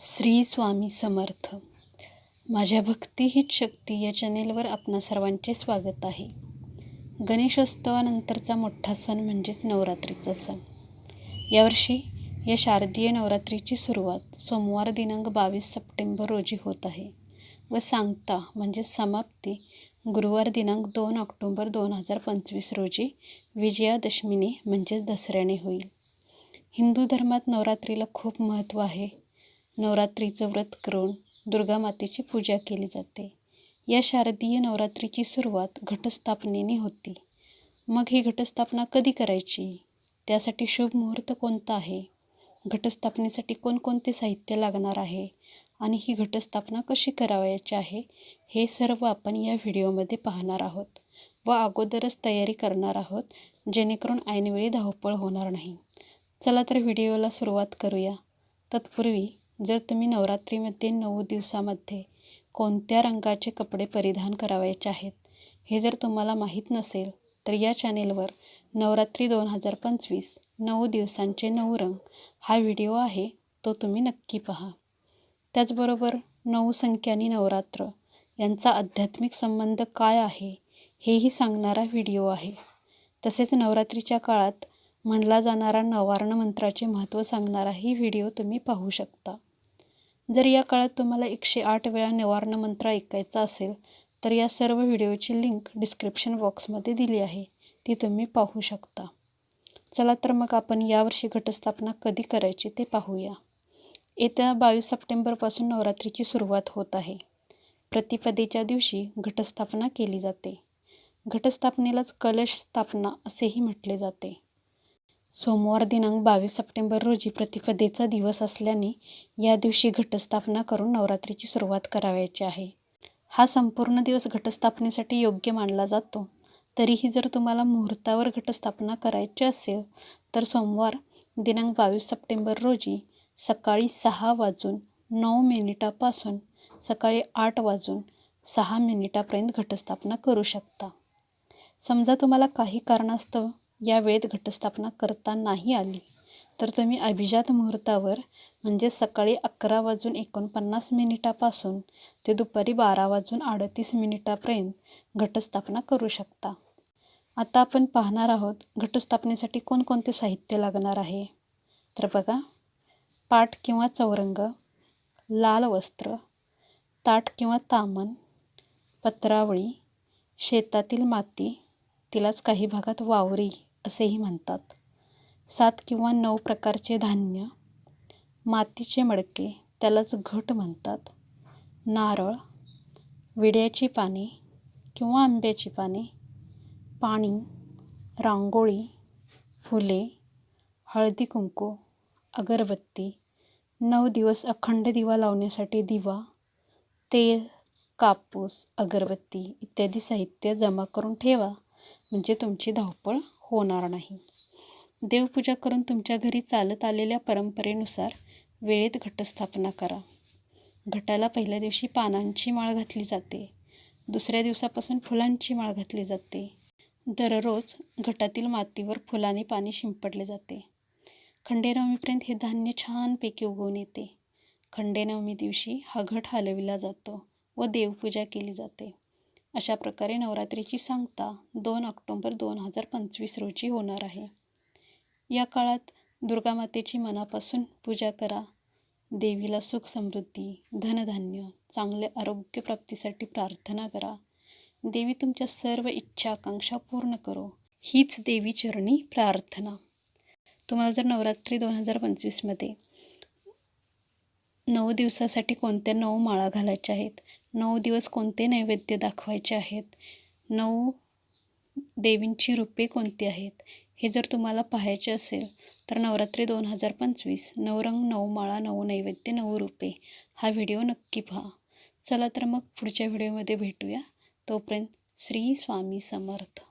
श्री स्वामी समर्थ. माझ्या भक्ती हीच शक्ती या चॅनेलवर आपणा सर्वांचे स्वागत आहे. गणेशोत्सवानंतरचा मोठा सण म्हणजेच नवरात्रीचा सण. यावर्षी या शारदीय नवरात्रीची सुरुवात सोमवार दिनांक बावीस सप्टेंबर रोजी होत आहे व सांगता म्हणजे समाप्ती गुरुवार दिनांक दोन ऑक्टोंबर दोन हजार पंचवीस रोजी विजयादशमीने म्हणजेच दसऱ्याने होईल. हिंदू धर्मात नवरात्रीला खूप महत्त्व आहे. नवरात्रीचं व्रत करून दुर्गा मातेची पूजा केली जाते. या शारदीय नवरात्रीची सुरुवात घटस्थापनेने होती. मग ही घटस्थापना कधी करायची? त्यासाठी शुभ मुहूर्त कोणता आहे? घटस्थापनेसाठी कोणकोणते साहित्य लागणार आहे? आणि ही घटस्थापना कशी करावयाची आहे? हे सर्व आपण या व्हिडिओमध्ये पाहणार आहोत व अगोदरच तयारी करणार आहोत जेणेकरून ऐनवेळी धावपळ होणार नाही. चला तर व्हिडिओला सुरुवात करूया. तत्पूर्वी जर तुम्ही नवरात्रीमध्ये नऊ दिवसामध्ये कोणत्या रंगाचे कपडे परिधान करावयाचे आहेत हे जर तुम्हाला माहीत नसेल तर या चॅनेलवर नवरात्री दोन हजार पंचवीस नऊ दिवसांचे नऊ रंग हा व्हिडिओ आहे तो तुम्ही नक्की पहा. त्याचबरोबर नऊ संख्यानी नवरात्र यांचा आध्यात्मिक संबंध काय आहे हेही सांगणारा व्हिडिओ आहे. तसेच नवरात्रीच्या काळात म्हणला जाणारा नवार्ण मंत्राचे महत्त्व सांगणाराही व्हिडिओ तुम्ही पाहू शकता. जर या काळात तुम्हाला एकशे आठ वेळा निवारण मंत्र ऐकायचा असेल तर या सर्व व्हिडिओची लिंक डिस्क्रिप्शन बॉक्समध्ये दिली आहे. ती तुम्ही पाहू शकता. चला तर मग आपण यावर्षी घटस्थापना कधी करायची ते पाहूया. येत्या बावीस सप्टेंबरपासून नवरात्रीची सुरुवात होत आहे. प्रतिपदेच्या दिवशी घटस्थापना केली जाते. घटस्थापनेलाच कलश स्थापना असेही म्हटले जाते. सोमवार दिनांक बावीस सप्टेंबर रोजी प्रतिपदेचा दिवस असल्याने या दिवशी घटस्थापना करून नवरात्रीची सुरुवात करावयाची आहे. हा संपूर्ण दिवस घटस्थापनेसाठी योग्य मानला जातो. तरीही जर तुम्हाला मुहूर्तावर घटस्थापना करायची असेल तर सोमवार दिनांक बावीस सप्टेंबर रोजी सकाळी सहा वाजून नऊ मिनिटापासून सकाळी आठ वाजून सहा मिनिटापर्यंत घटस्थापना करू शकता. समजा तुम्हाला काही कारणास्तव या वेळेत घटस्थापना करता नाही आली. तर तुम्ही अभिजात मुहूर्तावर म्हणजे सकाळी अकरा वाजून एकोणपन्नास मिनिटापासून ते दुपारी बारा वाजून अडतीस मिनिटापर्यंत घटस्थापना करू शकता. आता आपण पाहणार आहोत घटस्थापनेसाठी कोणकोणते साहित्य लागणार आहे. तर बघा पाट किंवा चौरंग लाल वस्त्र ताट किंवा तामन पत्रावळी शेतातील माती तिलाच काही भागात वावरी. असेही म्हणतात. सात किंवा नऊ प्रकारचे धान्य मातीचे मडके त्यालाच घट म्हणतात. नारळ विड्याची पाने किंवा आंब्याची पाने पाणी रांगोळी फुले हळदी कुंकू अगरबत्ती नऊ दिवस अखंड दिवा लावण्यासाठी दिवा तेल कापूस अगरबत्ती इत्यादी साहित्य जमा करून ठेवा. म्हणजे तुमची धावपळ होणार नाही. देवपूजा करून तुमच्या घरी चालत आलेल्या परंपरेनुसार वेळेत घटस्थापना करा. घटाला पहिल्या दिवशी पानांची माळ घातली जाते. दुसऱ्या दिवसापासून फुलांची माळ घातली जाते. दररोज घटातील मातीवर फुलाने पाणी शिंपडले जाते. खंडेनवमीपर्यंत हे धान्य छानपैकी उगवून येते. खंडेनवमी दिवशी हा घट हलविला जातो व देवपूजा केली जाते. अशा प्रकारे नवरात्रीची सांगता दोन ऑक्टोंबर दोन हजार पंचवीस रोजी होणार आहे. या काळात दुर्गामातेची मनापासून पूजा करा. देवीला सुख समृद्धी धनधान्य चांगले आरोग्यप्राप्तीसाठी प्रार्थना करा. देवी तुमच्या सर्व इच्छा आकांक्षा पूर्ण करो. हीच देवी चरणी प्रार्थना. तुम्हाला जर नवरात्री दोन हजार पंचवीसमध्ये नऊ दिवसासाठी कोणत्या नऊ माळा घालायच्या आहेत? नऊ दिवस कोणते नैवेद्य दाखवायचे आहेत? नऊ देवींची रूपे कोणती आहेत? हे जर तुम्हाला पाहायचे असेल तर नवरात्री दोन हजार पंचवीस नऊ रंग नऊ माळा नऊ नैवेद्य नऊ रूपे. हा व्हिडिओ नक्की पहा. चला तर मग पुढच्या व्हिडिओमध्ये भेटूया. तोपर्यंत श्री स्वामी समर्थ.